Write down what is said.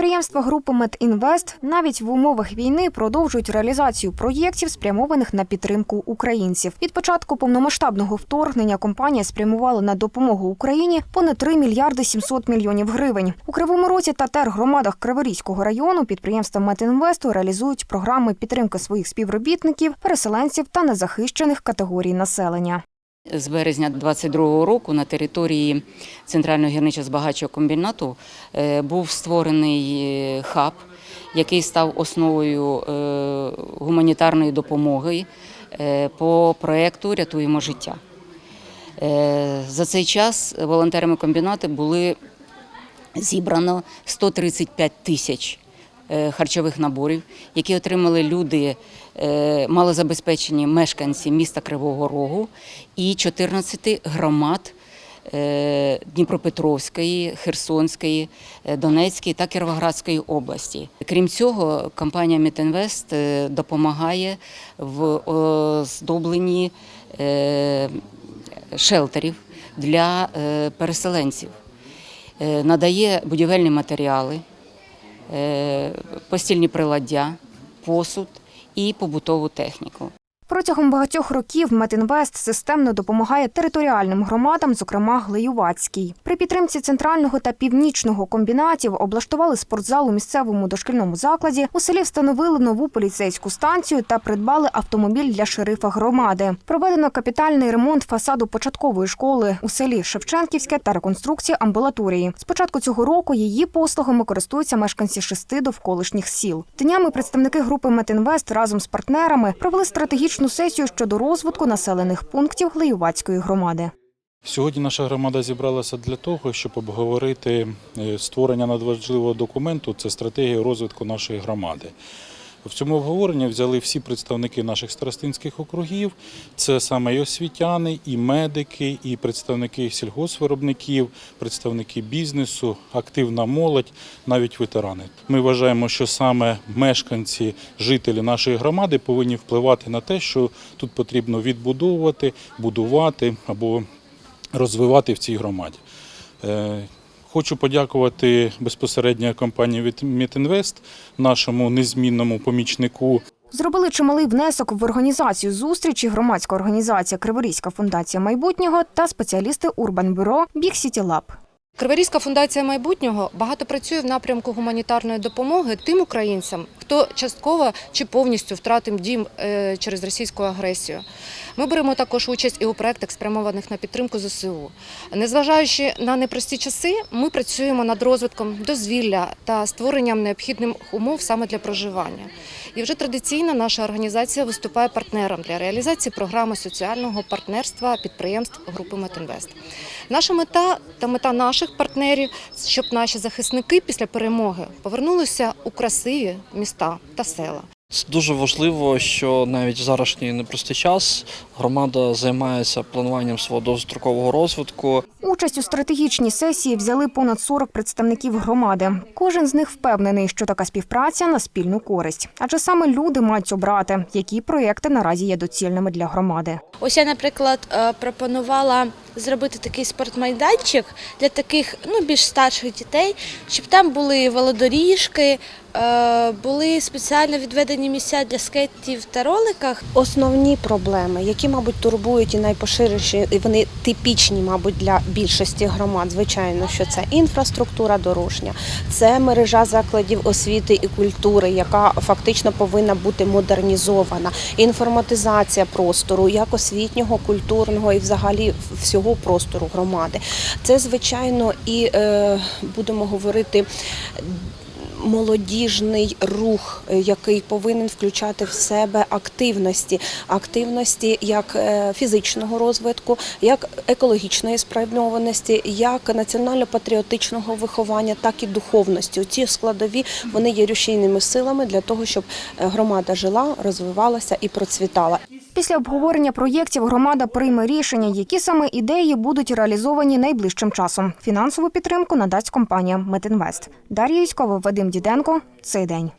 Підприємства групи Медінвест навіть в умовах війни продовжують реалізацію проєктів, спрямованих на підтримку українців. Від початку повномасштабного вторгнення компанія спрямувала на допомогу Україні понад 3 мільярди 700 мільйонів гривень. У Кривому Розі та тергромадах Криворізького району підприємства Медінвесту реалізують програми підтримки своїх співробітників, переселенців та незахищених категорій населення. З березня 22-го року на території Центрального гірничо-збагачого комбінату е, був створений е, хаб, який став основою е, гуманітарної допомоги по проєкту Рятуємо життя. За цей час волонтерами комбінату були зібрано 135 тисяч харчових наборів, які отримали люди е, малозабезпечені мешканці міста Кривого Рогу і 14 громад е, Дніпропетровської, Херсонської, е, Донецької та Кіровоградської області. Крім цього, компанія Мітінвест е, допомагає в оздобленні е, шелтерів для е, переселенців е, надає будівельні матеріали, е, постільні приладдя, посуд і побутову техніку. Протягом багатьох років Метінвест системно допомагає територіальним громадам, зокрема Глеювацькій. При підтримці центрального та північного комбінатів облаштували спортзал у місцевому дошкільному закладі. У селі встановили нову поліцейську станцію та придбали автомобіль для шерифа громади. Проведено капітальний ремонт фасаду початкової школи у селі Шевченківське та реконструкція амбулаторії. З початку цього року її послугами користуються мешканці шести довколишніх сіл. Днями представники групи Метінвест разом з партнерами провели стратегічну сесію щодо розвитку населених пунктів Глеювацької громади. Сьогодні наша громада зібралася для того, щоб обговорити е, створення надважливого документу це стратегія розвитку нашої громади. В цьому обговоренні взяли всі представники наших старостинських округів. Це саме і освітяни, і медики, і представники сільгоспвиробників, представники бізнесу, активна молодь, навіть ветерани. Ми вважаємо, що саме мешканці, жителі нашої громади повинні впливати на те, що тут потрібно відбудовувати, будувати або розвивати в цій громаді. Хочу подякувати безпосередньо компанії Мітінвест, нашому незмінному помічнику Зробили чималий внесок в організацію зустрічі громадська організація Криворізька фундація майбутнього та спеціалісти Урбанбюро Біг Сіті Лаб. Криворізька фундація майбутнього багато працює в напрямку гуманітарної допомоги тим українцям, хто частково чи повністю втратив дім е, через російську агресію. Ми беремо також участь і у проєктах, спрямованих на підтримку ЗСУ. Незважаючи на непрості часи, ми працюємо над розвитком дозвілля та створенням необхідних умов саме для проживання. І вже традиційно наша організація виступає партнером для реалізації програми соціального партнерства підприємств групи Метінвест. Наша мета та мета наших партнерів, щоб наші захисники після перемоги повернулися у красиві міста та села. Це дуже важливо, що навіть в зарашній непростий час громада займається плануванням свого довгострокового розвитку. Участь у стратегічній сесії взяли понад 40 представників громади. Кожен з них впевнений, що така співпраця на спільну користь, адже саме люди мають обрати, які проєкти наразі є доцільними для громади. Ось я, наприклад, е, пропонувала зробити такий спортмайданчик для таких ну, більш старших дітей, щоб там були велодоріжки, були спеціально відведені місця для скейтів та роликах. Основні проблеми, які, мабуть, турбують і найпоширеніші, і вони типічні, мабуть, для більшості громад, звичайно, що це інфраструктура дорожня, це мережа закладів освіти і культури, яка фактично повинна бути модернізована, інформатизація простору, як освітнього, культурного і взагалі всього простору громади. Це, звичайно, і е, будемо говорити молодіжний рух, е, який повинен включати в себе активності, активності як е, фізичного розвитку, як екологічної спрямованості, як національно-патріотичного виховання, так і духовності. Ці складові вони є рушійними силами для того, щоб е, громада жила, розвивалася і процвітала. Після обговорення проєктів громада прийме рішення, які саме ідеї будуть реалізовані найближчим часом. Фінансову підтримку надасть компанія Метинвест. Дар'я Юськова, Вадим Діденко. Цей день.